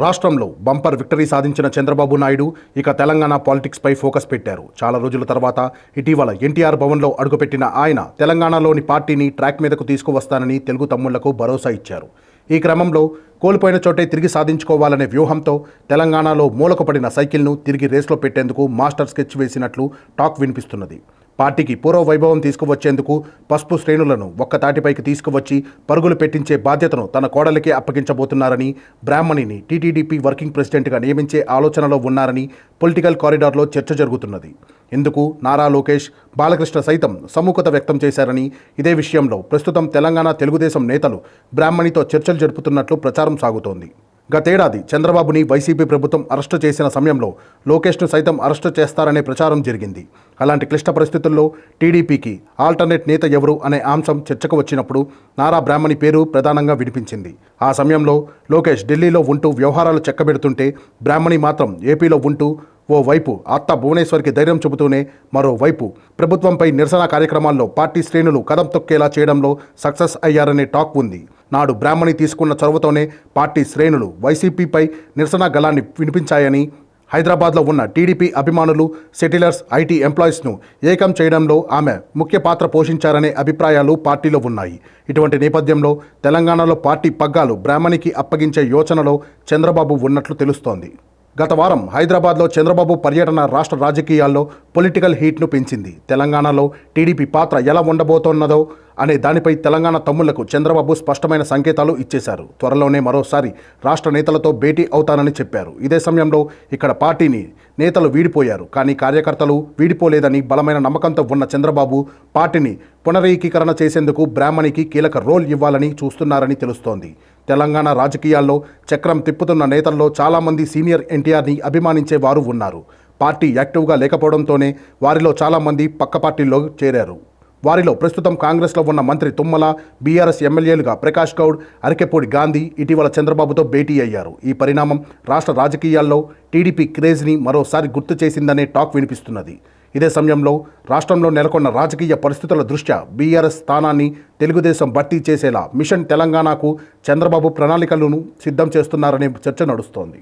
రాష్ట్రంలో bumper victory సాధించిన చంద్రబాబు నాయుడు ఇక తెలంగాణ పాలిటిక్స్పై ఫోకస్ పెట్టారు. చాలా రోజుల తర్వాత ఇటీవల ఎన్టీఆర్ భవన్లో అడుగుపెట్టిన ఆయన తెలంగాణలోని పార్టీని ట్రాక్ మీదకు తీసుకువస్తానని తెలుగు తమ్ముళ్ళకు భరోసా ఇచ్చారు. ఈ క్రమంలో కోల్పోయిన చోటే తిరిగి సాధించుకోవాలనే వ్యూహంతో తెలంగాణలో మూలకపడిన సైకిల్ను తిరిగి రేస్లో పెట్టేందుకు మాస్టర్ స్కెచ్ వేసినట్లు టాక్ వినిపిస్తున్నది. పార్టీకి పూర్వ వైభవం తీసుకువచ్చేందుకు పసుపు శ్రేణులను ఒక్క తాటిపైకి తీసుకువచ్చి పరుగులు పెట్టించే బాధ్యతను తన కోడలికే అప్పగించబోతున్నారని బ్రాహ్మణిని టీటీడీపీ వర్కింగ్ ప్రెసిడెంట్గా నియమించే ఆలోచనలో ఉన్నారని పొలిటికల్ కారిడార్లో చర్చ జరుగుతున్నది. ఇందుకు నారా లోకేష్ బాలకృష్ణ సైతం సముఖత వ్యక్తం చేశారని ఇదే విషయంలో ప్రస్తుతం తెలంగాణ తెలుగుదేశం నేతలు బ్రాహ్మణితో చర్చలు జరుపుతున్నట్లు ప్రచారం సాగుతోంది. గతేడాది చంద్రబాబుని వైసీపీ ప్రభుత్వం అరెస్టు చేసిన సమయంలో లోకేష్ను సైతం అరెస్టు చేస్తారనే ప్రచారం జరిగింది. అలాంటి క్లిష్ట పరిస్థితుల్లో టీడీపీకి ఆల్టర్నేట్ నేత ఎవరు అనే అంశం చర్చకు వచ్చినప్పుడు నారా బ్రాహ్మణి పేరు ప్రధానంగా వినిపించింది ఆ సమయంలో లోకేష్ ఢిల్లీలో ఉంటూ వ్యవహారాలు చెక్కబెడుతుంటే బ్రాహ్మణి మాత్రం ఏపీలో ఉంటూ ఓ వైపు అత్త భువనేశ్వర్కి ధైర్యం చెబుతూనే మరోవైపు ప్రభుత్వంపై నిరసన కార్యక్రమాల్లో పార్టీ శ్రేణులు కదం తొక్కేలా చేయడంలో సక్సెస్ అయ్యారనే టాక్ ఉంది. నాడు బ్రాహ్మణి తీసుకున్న చొరవతోనే పార్టీ శ్రేణులు వైసీపీపై నిరసన గలాన్ని వినిపించాయని హైదరాబాద్లో ఉన్న టీడీపీ అభిమానులు సెటిలర్స్ ఐటీ ఎంప్లాయీస్ను ఏకం చేయడంలో ఆమె ముఖ్య పాత్ర పోషించారనే అభిప్రాయాలు పార్టీలో ఉన్నాయి. ఇటువంటి నేపథ్యంలో తెలంగాణలో పార్టీ పగ్గాలు బ్రాహ్మణికి అప్పగించే యోచనలో చంద్రబాబు ఉన్నట్లు తెలుస్తోంది. గత వారం హైదరాబాద్లో చంద్రబాబు పర్యటన రాష్ట్ర రాజకీయాల్లో పొలిటికల్ హీట్ను పెంచింది. తెలంగాణలో టీడీపీ పాత్ర ఎలా ఉండబోతోన్నదో అనే దానిపై తెలంగాణ తమ్ముళ్ళకు చంద్రబాబు స్పష్టమైన సంకేతాలు ఇచ్చేశారు. త్వరలోనే మరోసారి రాష్ట్ర నేతలతో భేటీ అవుతానని చెప్పారు. ఇదే సమయంలో ఇక్కడ పార్టీని నేతలు వీడిపోయారు. కానీ కార్యకర్తలు వీడిపోలేదని బలమైన నమ్మకంతో ఉన్న చంద్రబాబు పార్టీని పునరేకీకరణ చేసేందుకు బ్రాహ్మణికి కీలక రోల్ ఇవ్వాలని చూస్తున్నారని తెలుస్తోంది. తెలంగాణ రాజకీయాల్లో చక్రం తిప్పుతున్న నేతల్లో చాలామంది సీనియర్ ఎన్టీఆర్ని అభిమానించే వారు ఉన్నారు. పార్టీ యాక్టివ్గా లేకపోవడంతోనే వారిలో చాలామంది పక్క పార్టీల్లో చేరారు. వారిలో ప్రస్తుతం కాంగ్రెస్లో ఉన్న మంత్రి తుమ్మల బీఆర్ఎస్ ఎమ్మెల్యేలుగా ప్రకాష్ గౌడ్ అరికెపూడి గాంధీ ఇటీవల చంద్రబాబుతో భేటీ అయ్యారు. ఈ పరిణామం రాష్ట్ర రాజకీయాల్లో టీడీపీ క్రేజ్ని మరోసారి గుర్తు చేసిందనే టాక్ వినిపిస్తున్నది. ఇదే సమయంలో రాష్ట్రంలో నెలకొన్న రాజకీయ పరిస్థితుల దృష్ట్యా బీఆర్ఎస్ స్థానాన్ని తెలుగుదేశం భర్తీ చేసేలా మిషన్ తెలంగాణకు చంద్రబాబు ప్రణాళికలను సిద్ధం చేస్తున్నారనే చర్చ నడుస్తోంది.